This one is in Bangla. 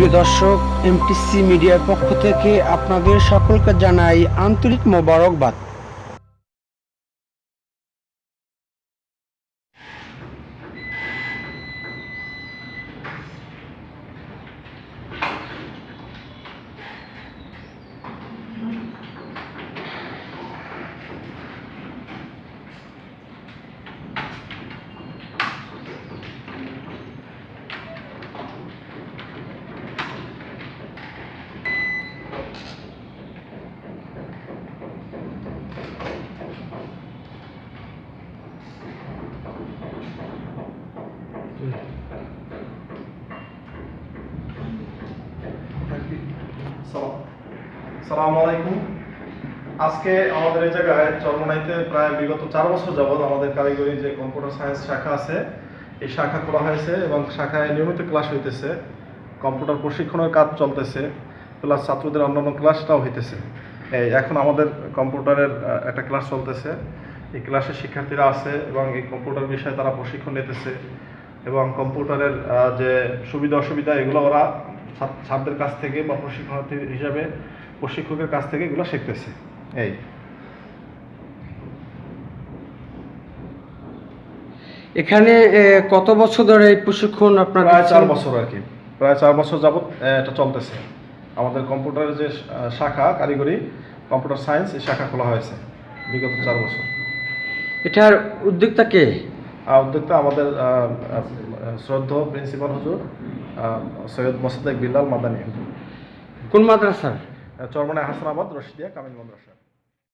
প্রিয় দর্শক এমটিসি মিডিয়ার পক্ষ থেকে আপনাদের সকলকে জানাই আন্তরিক মোবারকবাদ। আজকে আমাদের এই জায়গায় চরমনাইতে প্রায় বিগত চার বছর যাবৎ আমাদের কারিগরি যে কম্পিউটার সায়েন্স শাখা আছে, এই শাখা খোলা হয়েছে এবং শাখায় নিয়মিত ক্লাস হইতেছে। কম্পিউটার প্রশিক্ষণের কাজ চলতেছে, প্লাস ছাত্রদের অন্যান্য ক্লাসটাও হইতেছে। এখন আমাদের কম্পিউটারের একটা ক্লাস চলতেছে। এই ক্লাসে শিক্ষার্থীরা আছে এবং এই কম্পিউটার বিষয়ে তারা প্রশিক্ষণ নিতেছে। এবং কম্পিউটারের যে সুবিধা অসুবিধা এগুলো ওরা ছাত্র- ছাত্রদের কাছ থেকে বা প্রশিক্ষণার্থী হিসাবে প্রশিক্ষকের কাছ থেকে এগুলো শিখতেছে। এই। এখানে কত বছর ধরে এই প্রশিক্ষণ আপনার প্রায় চার বছর আর কি। প্রায় চার বছর যাবত এটা চলতেছে। আমাদের কম্পিউটারের যে শাখা কারিগরি কম্পিউটার সায়েন্স এই শাখা খোলা হয়েছে বিগত চার বছর। এটার উদ্যোক্তা কে? উদ্যোক্তা আমাদের শ্রদ্ধ প্রিন্সিপাল হুজুর সৈয়দ মোসাদ্দেক বিল্লাল মাদানী হুজুর। কোন মাদ্রাসার? চরমনায় হাসানাবাদ রশিদিয়া কামিল মাদ্রাসা।